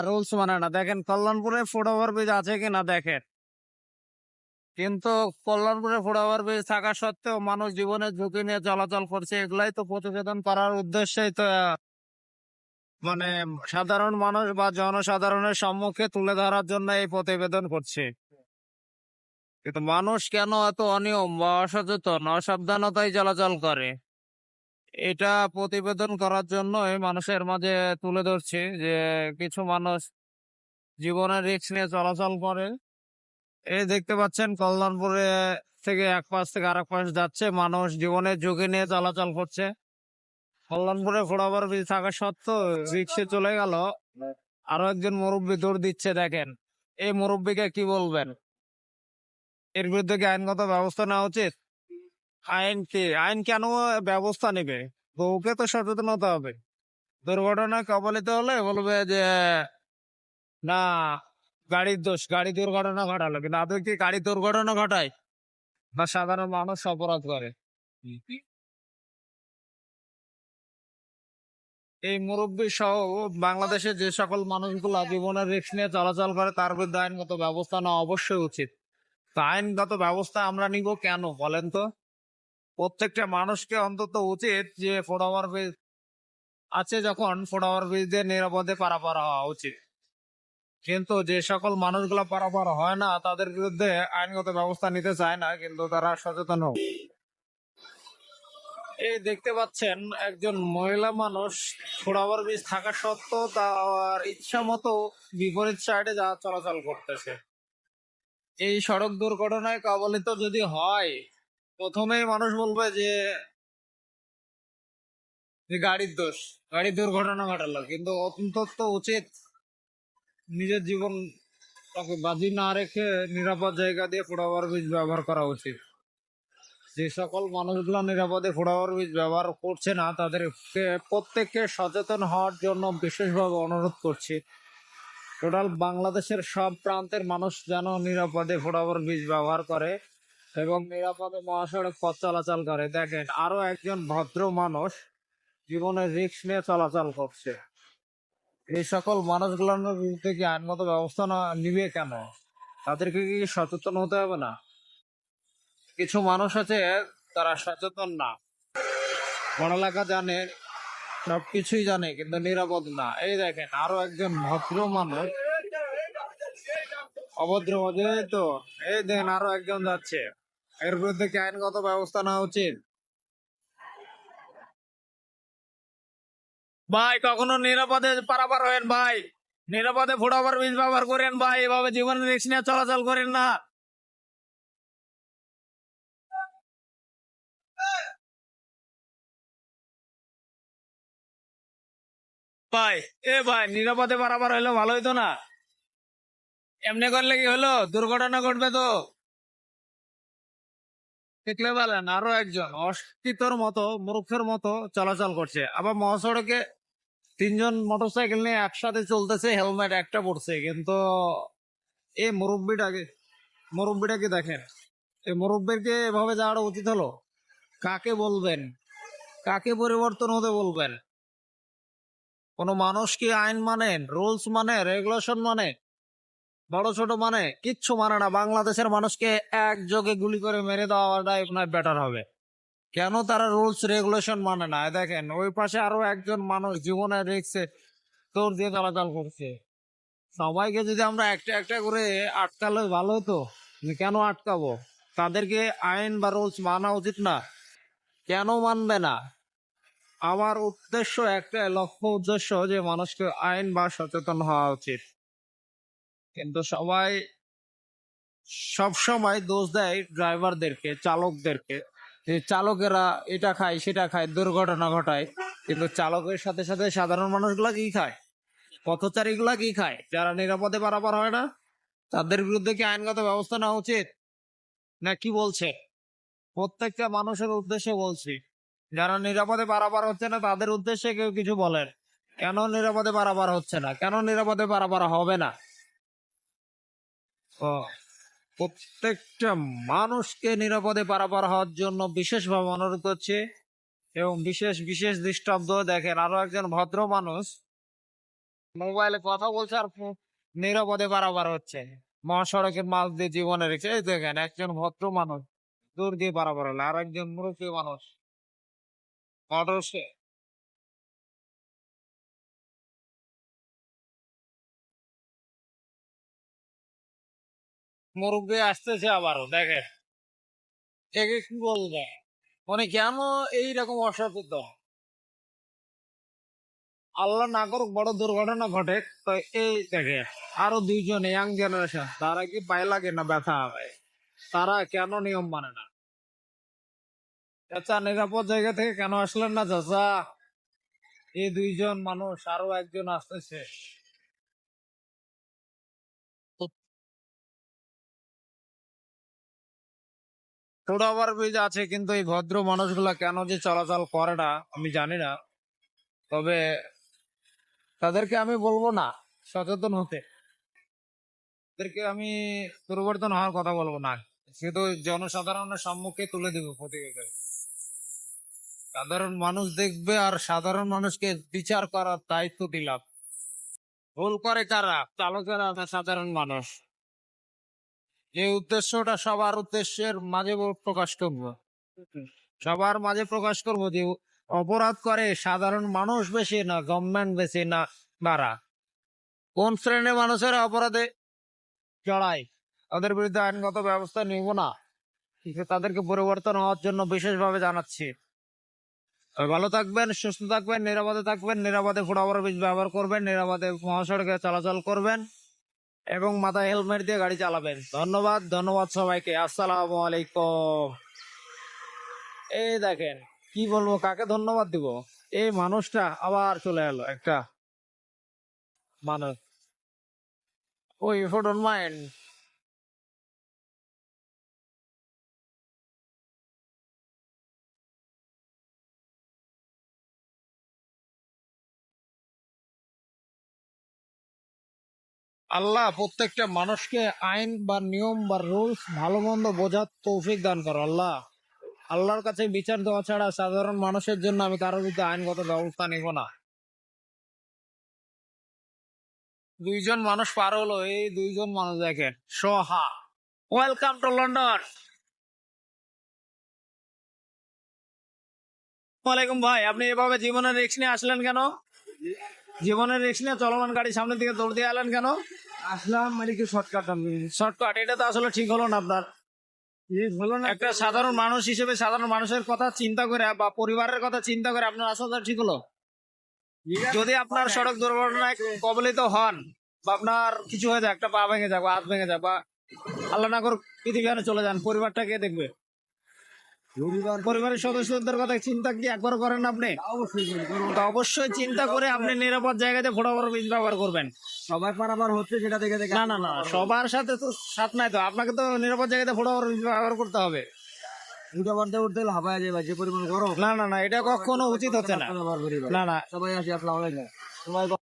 Rules মানে না। দেখেন, কল্যাণপুরে ফুটওভার ব্রিজ আছে কিনা দেখেন। কিন্তু কল্যাণপুরে ফুটওভার ব্রিজ থাকা সত্ত্বেও মানুষ জীবনের ঝুঁকি নিয়ে চলাচল করছে, এগুলাই তো প্রতিবেদন করার উদ্দেশ্যেই তো মানে সাধারণ মানুষ বা জনসাধারণের সম্মুখে তুলে ধরার জন্য এই প্রতিবেদন করছে। কিন্তু মানুষ কেন এত অনিয়ম বা অসচেতন, অসাবধানতায় চলাচল করে? এটা প্রতিবেদন করার জন্য মানুষের মাঝে তুলে ধরছি যে কিছু মানুষ জীবনের রিক্স নিয়ে চলাচল করে। এই দেখতে পাচ্ছেন কল্যাণপুরে থেকে এক পাশ থেকে আরেক পাশ যাচ্ছে, মানুষ জীবনের ঝুঁকি নিয়ে চলাচল করছে। কল্যাণপুরে ফোড়াবার ব্রিজ থাকা সত্ত্বেও রিক্সে চলে গেল। আরও একজন মুরব্বী দৌড় দিচ্ছে, দেখেন। এই মুরব্বীকে কি বলবেন? এর বিরুদ্ধে কি আইনগত ব্যবস্থা নেওয়া উচিত? আইন কি? আইন কেন ব্যবস্থা নেবে? বউকে তো সচেতন হতে হবে। দুর্ঘটনায় কবলিত হলে বলবে যে, না, গাড়ির দোষ, গাড়ি দুর্ঘটনা ঘটালো। কিন্তু আদৌ কি গাড়ি দুর্ঘটনা ঘটায়? বা সাধারণ মানুষ অপরাধ করে। এই মুরব্বী সহ বাংলাদেশের যে সকল মানুষগুলা জীবনের রিস্ক নিয়ে চলাচল করে, তার বিরুদ্ধে আইনগত ব্যবস্থা নেওয়া অবশ্যই উচিত। তো আইনগত ব্যবস্থা আমরা নিব কেন বলেন তো? প্রত্যেকটা মানুষকে অন্তত উচিত যে ফোটাওভার ব্রিজ আছে যখন ফোটাওভার ব্রিজ দিয়ে নিরাপদে পারাপার হওয়া উচিত। কিন্তু যে সকল মানুষগুলো পারাপার হয় না, তাদের বিরুদ্ধে আইনগত ব্যবস্থা নিতে চায় না, কিন্তু তারা সচেতন হোক। এই দেখতে পাচ্ছেন, একজন মহিলা মানুষ ফোটাওভার ব্রিজ থাকা সত্ত্বেও তার ইচ্ছা মতো বিপরীত সাইডে যা চলাচল করতেছে। এই সড়ক দুর্ঘটনায় কবলিত যদি হয় প্রথমেই মানুষ বলবে যে গাড়ির দোষ, গাড়ির দুর্ঘটনা ঘটালো। কিন্তু অন্তত উচিত নিজের জীবন বাজি না রেখে নিরাপদ জায়গা দিয়ে ফুটওভার ব্রিজ ব্যবহার করা উচিত। যে সকল মানুষগুলো নিরাপদে ফুটওভার ব্রিজ ব্যবহার করছে না, তাদেরকে প্রত্যেককে সচেতন হওয়ার জন্য বিশেষভাবে অনুরোধ করছি। টোটাল বাংলাদেশের সব প্রান্তের মানুষ যেন নিরাপদে ফুটওভার ব্রিজ ব্যবহার করে। এবং নিরাপদে মহাসড়ক পথ চলাচল করে। দেখেন, আরও একজন ভদ্র মানুষ জীবনে রিস্ক নিয়ে চলাচল করছে। এই সকল মানুষগুলোর বিরুদ্ধে কি আইনগত ব্যবস্থা না নিবে কেন? তাদেরকে কি সচেতন হতে হবে না? কিছু মানুষ আছে, তারা সচেতন না। পড়ালেখা জানে, সবকিছুই জানে, কিন্তু নিরাপদ না। এই দেখেন, আরও একজন ভদ্র মানুষ। অভদ্র মজে তো, এই দেখেন, আরও একজন যাচ্ছে। এর বিরুদ্ধে কি আইনগত ব্যবস্থা নেওয়া উচিত? ভাই, কখনো নিরাপদে পারাপার হয়েন ভাই। নিরাপদে ফুটাবার বীজ ব্যবহার করেন ভাই, এভাবে জীবনের রিক্স নিয়ে চলাচল করেন না। ভাই, এ ভাই, নিরাপদে পারাপার হইলে ভালো হইতো না। এমনি করলে কি হলো? দুর্ঘটনা ঘটবে তো। দেখলে বলেন আরও একজন অস্তিত্বর মতো, মূর্খের মতো চলাচল করছে। আবার মহাসড়কে তিনজন মোটরসাইকেল নিয়ে একসাথে চলতেছে, হেলমেট একটা পড়ছে কিন্তু এই মুরব্বিটাকে মুরব্বিটাকে দেখেন এই মুরব্বীকে এভাবে যাওয়াটা উচিত হলো? কাকে বলবেন? কাকে পরিবর্তন হতে বলবেন? কোনো মানুষ কি আইন মানেন, রুলস মানে রেগুলেশন মানে বড় ছোট মানে কিচ্ছু মানে না। বাংলাদেশের মানুষকে একযোগে গুলি করে মেরে দেওয়াটাই আপনার বেটার হবে। কেন তারা রুলস রেগুলেশন মানে না? দেখেন, ওই পাশে আরও একজন মানুষ জীবনে রিক্সে তোর দিয়ে চলাচল করছে। সবাইকে যদি আমরা একটা একটা করে আটকালে ভালো হতো কেন আটকাবো? তাদেরকে আইন বা রুলস মানা উচিত না। কেন মানবে না? আমার উদ্দেশ্য একটা লক্ষ্য উদ্দেশ্য যে মানুষকে আইন বা সচেতন হওয়া উচিত। কিন্তু সবাই সব সময় দোষ দেয় ড্রাইভারদেরকে চালকদেরকে। যে চালকেরা এটা খায়, সেটা খায়, দুর্ঘটনা ঘটায়, কিন্তু চালকের সাথে সাথে সাধারণ মানুষগুলা কি খায়? পথচারীগুলা কি খায়? যারা নিরাপদে পারাপার হয় না, তাদের বিরুদ্ধে কি আইনগত ব্যবস্থা নেওয়া উচিত? না, কি বলছে? প্রত্যেকটা মানুষের উদ্দেশ্যে বলছি, যারা নিরাপদে পারাপার হচ্ছে না, তাদের উদ্দেশ্যে কেউ কিছু বলেন কেন নিরাপদে পারাপার হচ্ছে না? কেন নিরাপদে পারাপার হবে না? প্রত্যেকটা মানুষকে নিরাপদে পারাপার হওয়ার জন্য বিশেষভাবে অনুরোধ করছে এবং বিশেষ বিশেষ দৃষ্টান্ত দেখেন, আরও একজন ভদ্র মানুষ মোবাইলে কথা বলছে আর নিরাপদে পারাবার হচ্ছে। মহাসড়কের মাঝ দিয়ে জীবনে রেখে, এই দেখেন, একজন ভদ্র মানুষ দূর দিয়ে পারাবার হলো আর একজন মুরব্বী মানুষ। মোটরসে মুরব্বী আসতেছে আবারও, দেখে। একে কি বলবে? মানে কেন এইরকম অসচেতন? আল্লাহ না করুক, বড় দুর্ঘটনা ঘটে তো এই দেখে, আরও দুইজন ইয়াং জেনারেশন তারা কি পায়ে লাগে না ব্যথা হবে তারা কেন নিয়ম মানে না? চাচা, নিরাপদ জায়গা থেকে কেন আসলেন না, চাচা? এই দুইজন মানুষ, আরও একজন আসতেছে। ফুটওভার ব্রিজ আছে, কিন্তু এই ভদ্র মানুষগুলা কেন যে চলাচল করে না, আমি জানি না। তবে তাদেরকে আমি বলব না, সচেতন হতে। তাদেরকে আমি পরিবর্তন হওয়ার কথা বলব না। শুধু জনসাধারণের সম্মুখে তুলে দেবো প্রতিবেদন। সাধারণ মানুষ দেখবে আর সাধারণ মানুষকে বিচার করার দায়িত্ব দিলাম। ভুল করে কারা? চালকেরা সাধারণ মানুষ? এই উদ্দেশ্যটা সবার উদ্দেশ্যের মাঝে প্রকাশ করব। সবার মাঝে প্রকাশ করব যে অপরাধ করে সাধারণ মানুষ বেশি না গভর্নমেন্ট বেশি না বাড়া কোন শ্রেণির মানুষের অপরাধে জড়ায়? তাদের বিরুদ্ধে আইনগত ব্যবস্থা নিব না। তাদেরকে পরিবর্তন হওয়ার জন্য বিশেষভাবে জানাচ্ছি। ভালো থাকবেন সুস্থ থাকবেন নিরাপদে থাকবেন নিরাপদে ফুটাবার বীজ ব্যবহার করবেন নিরাপদে মহাসড়কে চলাচল করবেন। এবং মাথায় হেলমেট দিয়ে গাড়ি চালাবেন। ধন্যবাদ ধন্যবাদ সবাইকে। আসসালামু আলাইকুম। এই দেখেন, কি বলব, কাকে ধন্যবাদ দিব? এই মানুষটা আবার চলে এলো, একটা মানুষ। ওই ইফ মাইন্ড আল্লাহ প্রত্যেকটা মানুষকে আইন বা নিয়ম বা রুলস ভালো মন্দ বোঝার তৌফিক দান করো, আল্লাহ। আল্লাহর কাছে বিচার দেওয়া ছাড়া সাধারণ মানুষের জন্য আমি কারোর বিরুদ্ধে আইনগত ব্যবস্থা নিব না। দুইজন মানুষ পার হলো, এই দুইজন মানুষ দেখেন, সোহা। Welcome to London. ওয়ালাইকুম ভাই, আপনি এভাবে জীবনের রিক্স নিয়ে আসলেন কেন? জীবনের রিক্স নিয়ে চলমান গাড়ি সামনের দিকে দৌড় দিয়ে এলেন কেন? আসলাম মানে কি শর্টকাট আমি। শর্টকাট এটা তো আসলে ঠিক হলো না আপনার। হলো না একটা সাধারণ মানুষ হিসেবে সাধারণ মানুষের কথা চিন্তা করে বা পরিবারের কথা চিন্তা করে আপনার আসলে ঠিক হলো? যদি আপনার সড়ক দুর্ঘটনায় কবলিত হন বা আপনার কিছু হয়ে যায় একটা পা ভেঙে যাক বা হাত ভেঙে যাক বা আল্লাহ না করে পৃথিবীতে চলে যান পরিবারটা কে দেখবে? পরিবারের সদস্যদের কথা চিন্তা কি একবার করেন আপনি? অবশ্যই চিন্তা করে আপনি নিরাপদ জায়গাতে ফোটাফোটা বীজ ব্যবহার করবেন। সবাই পারাবার হচ্ছে সেটা দেখে দেখে না না না সবার সাথে তো সাথ নাই তো। আপনাকে তো নিরাপদ জায়গাতে ফোটাফোটা বীজ ব্যবহার করতে হবে। উঠতে হলে হাবায় যাবে যে পরিমাণ গরম। না না না এটা কখনো উচিত হচ্ছে না। না না। সবাই আসি সবাই